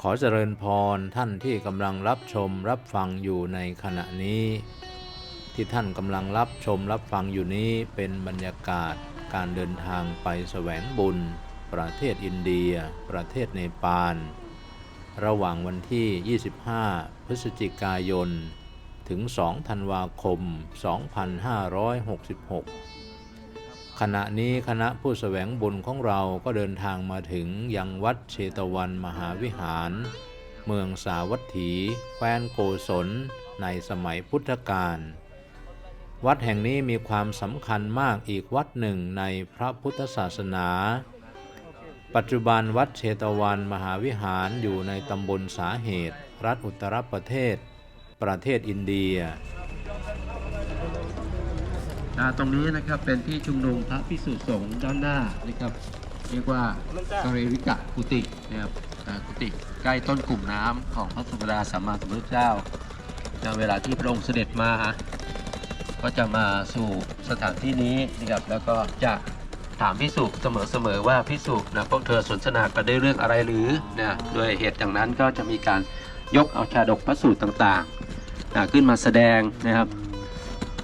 ขอเจริญพรท่านที่กำลังรับชมรับฟังอยู่ในขณะนี้ ที่ท่านกำลังรับชมรับฟังอยู่นี้เป็นบรรยากาศการเดินทางไปแสวงบุญ ประเทศอินเดีย ประเทศเนปาล ระหว่างวันที่ 25 พฤศจิกายน ถึง 2 ธันวาคม 2566 ขณะนี้คณะผู้แสวงบุญของเราก็เดินทางมาถึงยังวัดเชตวันมหาวิหาร เมืองสาวัตถี แคว้นโกศล ในสมัยพุทธกาลวัดแห่งนี้มีความสำคัญมากอีกวัดหนึ่งในพระพุทธศาสนา ปัจจุบันวัดเชตวันมหาวิหารอยู่ในตำบลสาเหตุ รัฐอุตรประเทศ ประเทศอินเดีย ตรงนี้นะครับเป็นที่ชุมนุมพระพิสุสงฆ์ด้านหน้านะครับ เรียกว่าการริกะกุตินะครับกุติใกล้ต้นกลุ่มน้ำของพระสัมมาสัมมาสัมพุทธเจ้านเวลาที่พระองค์เสด็จมาก็จะมาสู่สถานที่นี้นะครับแล้วก็จะถามพิสุเสมอๆว่าพิสุนะพวกเธอสนทนากันได้เรื่องอะไรหรือนะด้วยเหตุอย่างนั้นก็จะมีการยกเอาชาดกพระสูตรต่างๆนะขึ้นมาแสดงนะครับ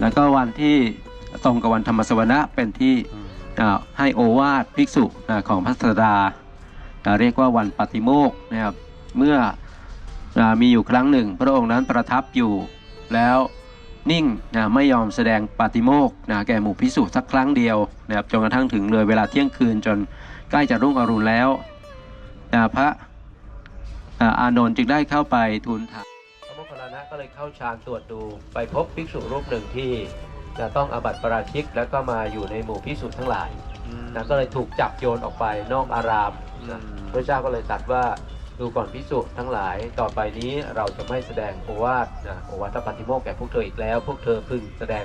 แล้วก็วันที่ ตรงกับวันธรรมสวนะเป็นที่อ่าให้โอวาทภิกษุอ่าของพระสดาอ่าเรียกว่าวันปฏิโมกข์นะครับเมื่ออามีอยู่ครั้งหนึ่ง พระองค์นั้นประทับอยู่แล้วนิ่งนะไม่ยอมแสดงปฏิโมกข์นะแก่หมู่ภิกษุสักครั้งเดียวนะครับจนกระทั่งถึงเลยเวลาเที่ยงคืนจนใกล้จะรุ่งอรุณแล้วนะพระอ่าอานนท์จึงได้เข้าไปทูลถามพระโมคคัลลานะก็เลยเข้าฌานตรวจดูไปพบภิกษุรูปหนึ่งที่ จะต้องอาบัติปราชิกแล้วก็มาอยู่ในหมู่ภิกษุทั้งหลายนะก็เลยถูกจับโยนออกไปนอกอารามนะพระเจ้าก็เลยตรัสว่าดูก่อนภิกษุทั้งหลายต่อไปนี้เราจะไม่แสดงโอวาทนะโอวาทปาติโมกข์แก่พวกเธออีกแล้ว พวกเธอพึงแสดง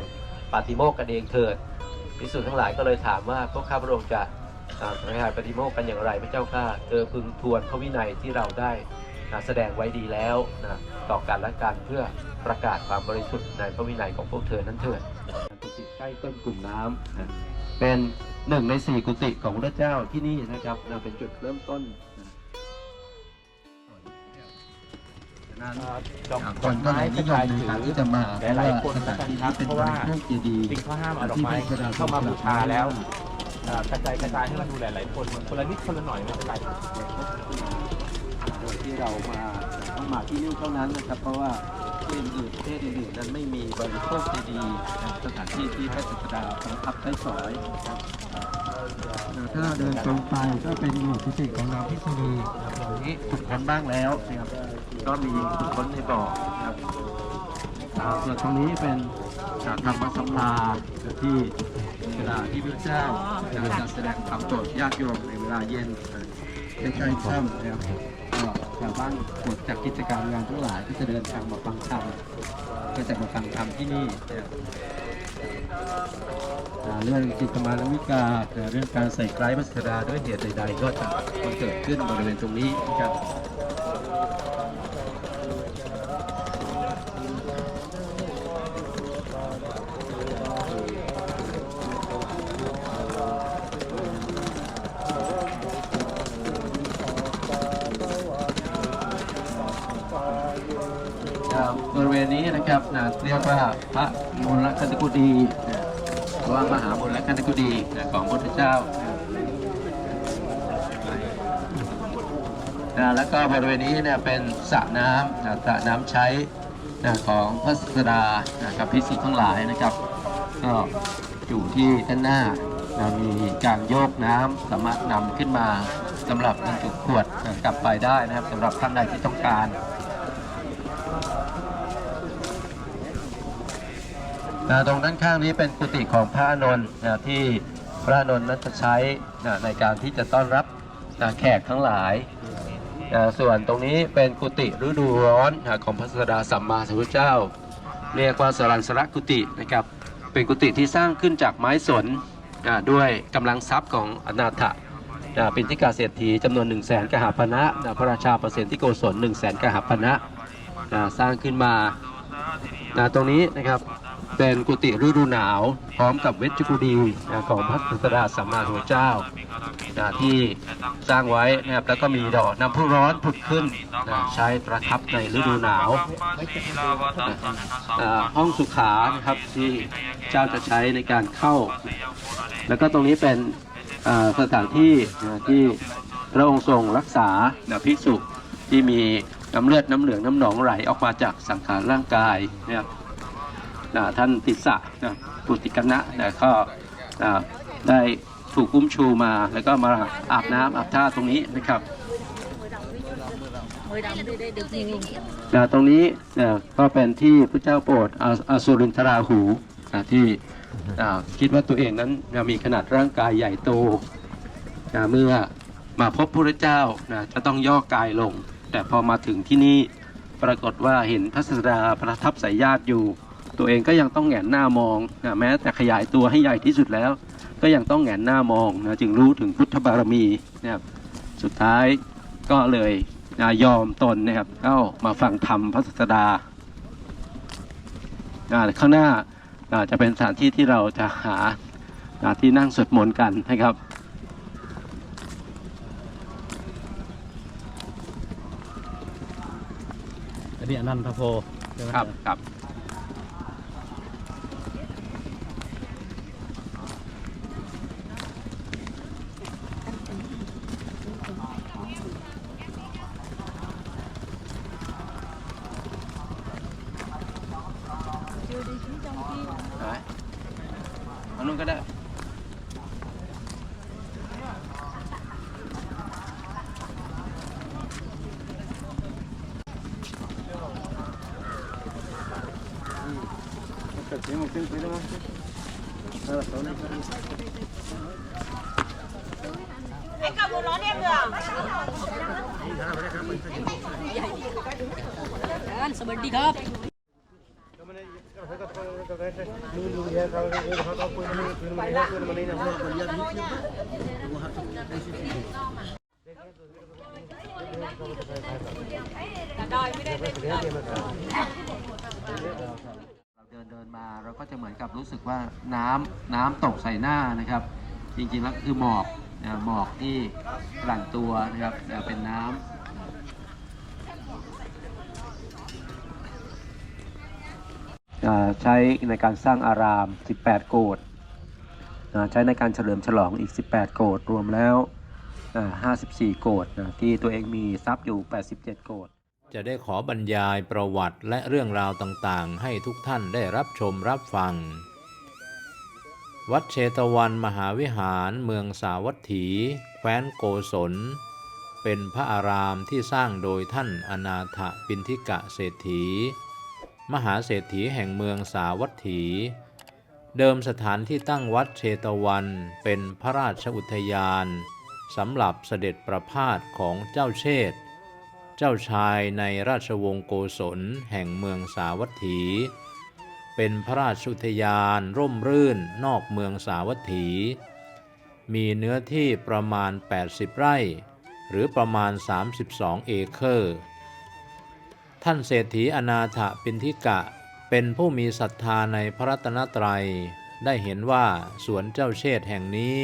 ปาติโมกข์กันเองเถิดภิกษุทั้งหลายก็เลยถามว่าพวกข้าพระองค์จะอ่าประทานปาติโมกข์กันอย่างไรพระเจ้าข้าเธอพึงทวนพระวินัยที่เราได้ นะแสดงไว้ดีแล้วนะต่อกันและกันเพื่อประกาศความบริสุทธิ์ในพระวินัยของพวกเธอนั้นเถิดกุฏิใกล้ต้นกลุ่มน้ำนะเป็นหนึ่งในสี่กุฏิของพระเจ้าที่นี่นะครับนะเป็นจุดเริ่มต้นนะฉะนั้นคนก็เลยนิยมในการที่จะมาหลายๆคนสถานที่นี้เป็นเพราะบว่าริโภคเจดีย์จริงเขาห้ามเอาดอกไม้เข้ามาบูชาแล้วเอ่อกระจายกระจายให้มันดูหลายๆคนคนละนิดคนละหน่อยไม่เป็นไรโดย ที่เรามาต้องมาที่นี่เท่านั้นนะครับ เพราะว่าที่อื่นประเทศอื่นๆนั้นไม่มีบริโภคดีๆสถานที่ที่พระศาสดาประทับใช้สอยนะครับถ้าเดินตรงไปก็เป็นหมู่พิสิของเราพิษณีตรงนี้ขุดค้นบ้างแล้วนะครับก็มีขุดค้นในบ่อครับส่วนตรงนี้เป็นอ่าธรรมสัมภาที่เวลาที่พระเจ้าจะแสดงธรรมโปรดญาติโยมในเวลาเย็นใกล้ๆค่ำนะครับ ชาวบ้านหมดจากกิจการงานทั้งหลายก็จะเดินทางมาฟังธรรมก็จะมาฟังธรรมที่นี่นะเรื่องจิตมาลวิกาเรื่องการใส่ไกลพัสดาด้วยเหตุใดๆ ก็จะมาเกิดขึ้นบริเวณตรงนี้นะครับ ณนี้นะครับนะเรียกว่าพระมูลคันตกุดีหรือว่ามหามูลคันตกุดีของพระพุทธเจ้านะแล้วก็บริเวณนี้เนี่ยเป็นสระน้ำนะสระน้ำใช้นะของพระศาสดานะกับพิสุทั้งหลายนะครับก็อยู่ที่ด้านหน้านะมีการโยกน้ำสามารถนำขึ้นมาสำหรับบรรจุขวดนะกลับไปได้นะครับสำหรับท่านใดที่ต้องการ นะตรงด้านข้างนี้เป็นกุฏิของพระอนนท์นะที่พระอานนท์นั้นจะใช้นะในการที่จะต้อนรับนะแขกทั้งหลายอ่าส่วนตรงนี้เป็นกุฏิฤดูร้อนอ่าของพระสดาสัมมาสัมพุทธเจ้า เรียกว่าสรันสระกุฏินะครับเป็นกุฏิที่สร้างขึ้นจากไม้สนอ่าด้วยกำลังทรัพย์ของอนาถอ่าเป็นที่กาเศรษฐีจำนวน1 0 0 0 0แสนกหาปณะอ่าพระราชาเปร์เซ็นต์ที่โกศล1 0 0 0 0แสนกหาปณะอ่าสร้างขึ้นมาอ่าตรงนี้นะครับ เป็นกุฏิฤดูหนาว พร้อมกับเวชกุดีของพระศาสดาสัมมาสัมพุทธเจ้าที่สร้างไว้นะครับแล้วก็มีดอกน้ำพุร้อนผุดขึ้นใช้ประทับในฤดูหนาวห้องสุขานะครับที่เจ้าจะใช้ในการเข้า แล้วก็ตรงนี้เป็นสถานที่ที่พระองค์ทรงรักษาภิกษุที่มีน้ำเลือดน้ำเหลืองน้ำหนองไหลออกมาจากสังขารร่างกายนะครับ ท่านติสสะนะปุติกนะนะก็อ่าได้ถูกอุ้มชูมาแล้วก็มาอาบน้ำอาบท่าตรงนี้นะครับ mới đóng đây đây được gì nghỉ นะตรงนี้นะก็เป็นที่พระเจ้าโปรดอาอาสุรินทราหูนะที่อ่าคิดว่าตัวเองนั้นนะมีขนาดร่างกายใหญ่โตนะเมื่อมาพบพระเจ้านะจะต้องย่อกายลง แต่พอมาถึงที่นี่ปรากฏว่าเห็นพระศาสดาประทับสายญาติอยู่ ตัวเองก็ยังต้องแหงนหน้ามองนะแม้แต่ขยายตัวให้ใหญ่ที่สุดแล้ว ก็ยังต้องแหงนหน้ามองนะจึงรู้ถึงพุทธบารมีนะครับสุดท้ายก็เลยนะยอมตนนะครับเข้ามาฟังธรรมพระศาสดานะข้างหน้านะจะเป็นสถานที่ที่เราจะหานะที่นั่งสวดมนต์กันนะครับอันนี้อนันทโพใช่ไหมครับครับ anh cầm một lón em รู้สึกว่าน้ำน้ำตกใส่หน้านะครับ จริงๆแล้วคือหมอกนะหมอกที่กลั่นตัวนะครับแต่เป็นน้ำอ่าใช้ในการสร้างอาราม 18 โกดนะใช้ในการเฉลิมฉลองอีก 18 โกดรวมแล้วอ่า54 โกดนะที่ตัวเองมีทรัพย์อยู่ 87 โกดจะได้ขอบรรยายประวัติและเรื่องราวต่างๆ ให้ทุกท่านได้รับชมรับฟัง วัดเชตวันมหาวิหารเมืองสาวัตถี แคว้นโกศล เป็นพระอารามที่สร้างโดยท่านอนาถปินทิกะเศรษฐี มหาเศรษฐีแห่งเมืองสาวัตถี เดิมสถานที่ตั้งวัดเชตวันเป็นพระราชอุทยานสำหรับเสด็จประพาสของเจ้าเชษเจ้าชายในราชวงศ์โกศลแห่งเมืองสาวัตถี เป็นพระราชอุทยานร่มรื่นนอกเมืองสาวัตถี มีเนื้อที่ประมาณ 80 ไร่ หรือประมาณ 32 เอเคอร์ ท่านเศรษฐีอนาถปินทิกะเป็นผู้มีศรัทธาในพระรัตนตรัย ได้เห็นว่าสวนเจ้าเชษแห่งนี้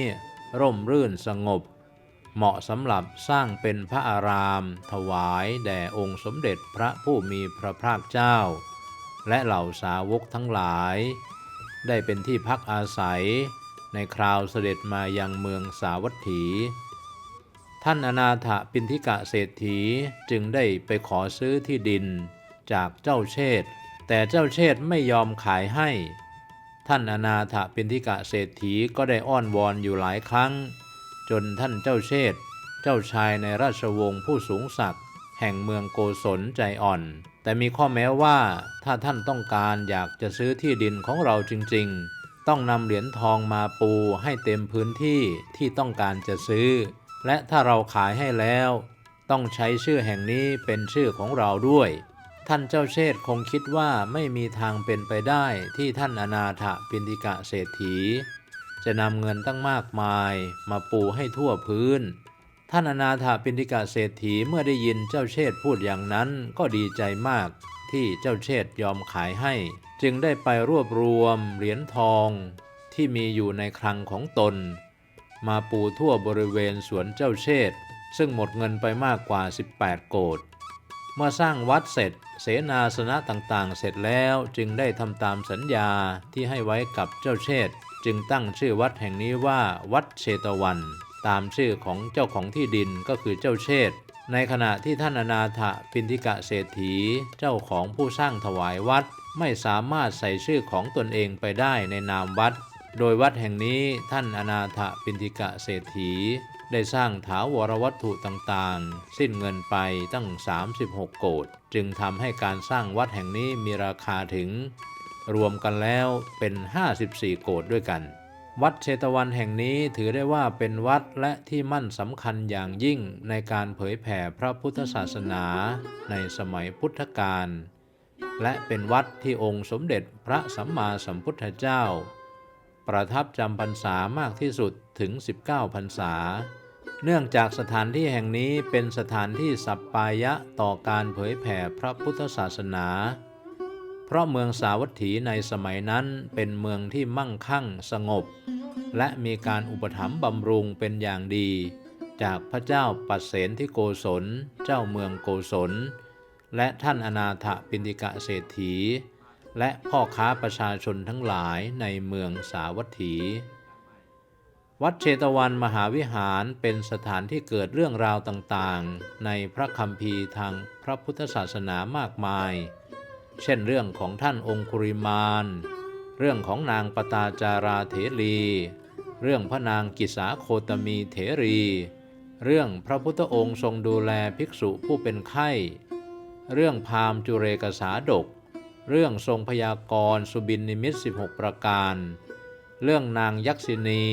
ร่มรื่นสงบ เหมาะสำหรับสร้างเป็นพระอาราม ถวายแด่องค์สมเด็จพระผู้มีพระภาคเจ้า และเหล่าสาวกทั้งหลาย ได้เป็นที่พักอาศัยในคราวเสด็จมายังเมืองสาวัตถี ท่านอนาถปินทิกะเศรษฐีจึงได้ไปขอซื้อที่ดินจากเจ้าเชษแต่เจ้าเชษไม่ยอมขายให้ ท่านอนาถปินทิกะเศรษฐีก็ได้อ้อนวอนอยู่หลายครั้ง จนท่านเจ้าเชษเจ้าชายในราชวงศ์ผู้สูงศักดิ์ แห่งเมืองโกศลใจอ่อน แต่มีข้อแม้ว่าถ้าท่านต้องการอยากจะซื้อที่ดินของเราจริง ๆ ต้องนำเหรียญทองมาปูให้เต็มพื้นที่ที่ต้องการจะซื้อ และถ้าเราขายให้แล้ว ต้องใช้ชื่อแห่งนี้เป็นชื่อของเราด้วยท่านเจ้าเชษคงคิดว่าไม่มีทางเป็นไปได้ที่ท่านอนาถปินติกะเศรษฐี จะนำเงินตั้งมากมายมาปูให้ทั่วพื้น ท่านอนาถาปินติกะเศรษฐีเมื่อได้ยินเจ้าเชษพูดอย่างนั้นก็ดีใจมากที่เจ้าเชษยอมขายให้ จึงได้ไปรวบรวมเหรียญทองที่มีอยู่ในคลังของตน มาปูทั่วบริเวณสวนเจ้าเชษซึ่งหมดเงินไปมากกว่า 18 โกดเมื่อสร้างวัดเสร็จเสนาสนะต่างๆ เสร็จแล้วจึงได้ทำตามสัญญาที่ให้ไว้กับเจ้าเชษจึงตั้งชื่อวัดแห่งนี้ว่าวัดเชตวัน ตามชื่อของเจ้าของที่ดินก็คือเจ้าเชษในขณะที่ท่านอนาถปินทิกะเศรษฐี เจ้าของผู้สร้างถวายวัด ไม่สามารถใส่ชื่อของตนเองไปได้ในนามวัด โดยวัดแห่งนี้ท่านอนาถปินทิกะเศรษฐี ได้สร้างถาวรวัตถุต่างๆ สิ้นเงินไปตั้ง 36 โกดจึงทำให้การสร้างวัดแห่งนี้มีราคาถึง รวมกันแล้วเป็น 54 โกดด้วยกัน วัดเชตวันแห่งนี้ถือได้ว่าเป็นวัดและที่มั่นสำคัญอย่างยิ่งในการเผยแผ่พระพุทธศาสนาในสมัยพุทธกาลและเป็นวัดที่องค์สมเด็จพระสัมมาสัมพุทธเจ้า ประทับจำพรรษามากที่สุดถึง 19พรรษา เนื่องจากสถานที่แห่งนี้เป็นสถานที่สัปปายะต่อการเผยแผ่พระพุทธศาสนา เพราะเมืองสาวัตถีในสมัยนั้นเป็นเมืองที่มั่งคั่งสงบ และมีการอุปถัมภ์บำรุงเป็นอย่างดี จากพระเจ้าปัสเสนที่โกศล เจ้าเมืองโกศล และท่านอนาถปินติกะเศรษฐี และพ่อค้าประชาชนทั้งหลายในเมืองสาวัตถี วัดเชตวันมหาวิหารเป็นสถานที่เกิดเรื่องราวต่างๆ ในพระคัมภีร์ทางพระพุทธศาสนามากมาย เช่นเรื่องของท่านองคุริมาน เรื่องของนางปตาจาราเถรี เรื่องพระนางกิสาโคตมีเถรี เรื่องพระพุทธองค์ทรงดูแลภิกษุผู้เป็นไข้ เรื่องพามจุเรกสาดก เรื่องทรงพยากรสุบินนิมิต 16 ประการ เรื่องนางยักษินี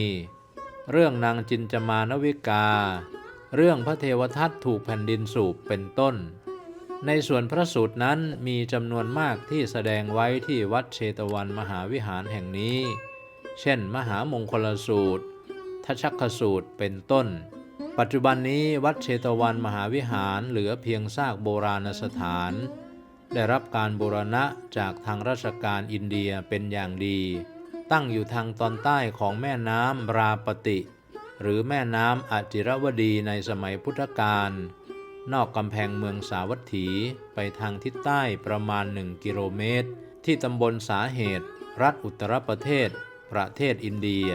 เรื่องนางจินจมานวิกา เรื่องพระเทวทัตถูกแผ่นดินสูบเป็นต้น ในส่วนพระสูตรนั้นมีจำนวนมากที่แสดงไว้ที่วัดเชตวันมหาวิหารแห่งนี้ เช่น มหามงคลสูตร ทัชชักขสูตรเป็นต้น ปัจจุบันนี้วัดเชตวันมหาวิหารเหลือเพียงซากโบราณสถาน ได้รับการบูรณะจากทางราชการอินเดียเป็นอย่างดี ตั้งอยู่ทางตอนใต้ของแม่น้ำราปติ หรือแม่น้ำอจิรวดีในสมัยพุทธกาล นอกกำแพงเมืองสาวัตถีไปทางทิศใต้ประมาณ 1 กิโลเมตร ที่ตำบลสาเหตุ รัฐอุตรประเทศ ประเทศอินเดีย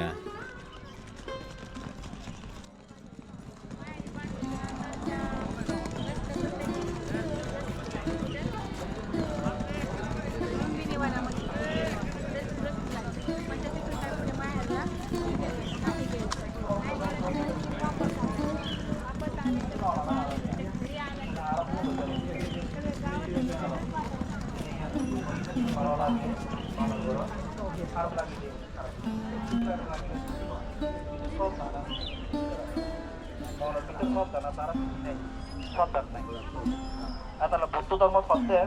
তাহলে বৌদ্ধ ধর্ম সত্ত্বে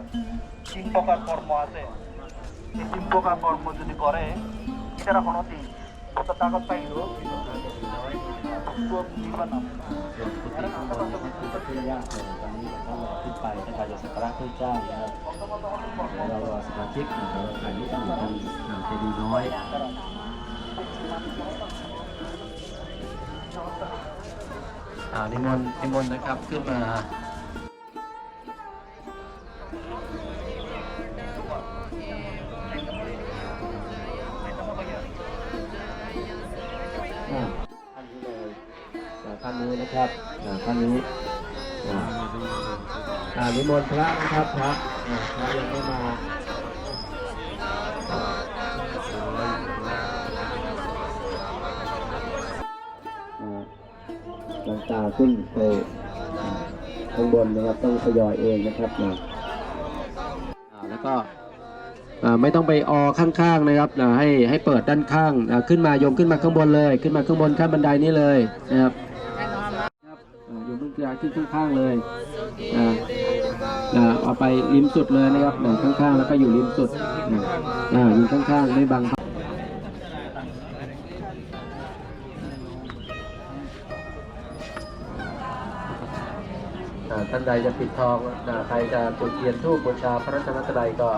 তিন প্রকার কর্ম আছে এই তিন প্রকার কর্ম যদি করে এছাড়া কোনো দিন বৌদ্ধ টাকা পাইল নির্বাণ ที่ยากเลยตอนนี้เราขึ้นไปในการจะสั นะครับท่านนี้อานิมนต์พระนะครับพระพระยังไม่มาหลังตาขึ้นไปข้างบนนะครับต้องทยอยเองนะครับนะแล้วก็ไม่ต้องไปออข้างๆนะครับให้ให้เปิดด้านข้างขึ้นมาโยมขึ้นมาข้างบนเลย ขึ้นมาข้างบนขั้นบันไดนี้เลยนะครับ อยมขึ้นขึ้นขึ้นข้างๆเลยนะนะเอาไปริมสุดเลยนะครับนะข้างๆแล้วก็อยู่ริมสุดนะอ่าอยู่ข้างๆไม่บังอ่าท่านใดจะปิดทองใครจะจุดเทียนทูบบูชาพระรัตนตรัยก็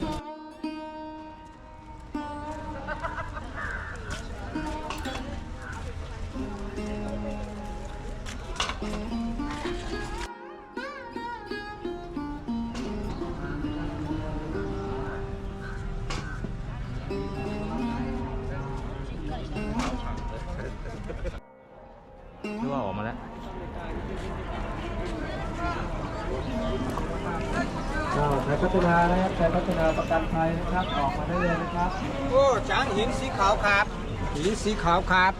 ห นานะครับไทยพัฒนาประกันภัยนะครับออกมาได้เลยนะครับโอ้ช้างหินสีขาวครับหินสีขาวครับ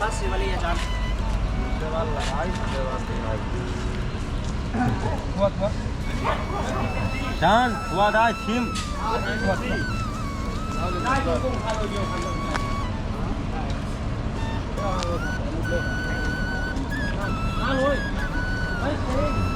बस ये वाली अचान देवाल लगाई देवाल लगाई हुआ हुआ जान हुआ दा theme Hãy subscribe cho kênh Ghiền Mì Gõ Để không bỏ lỡ những video hấp dẫn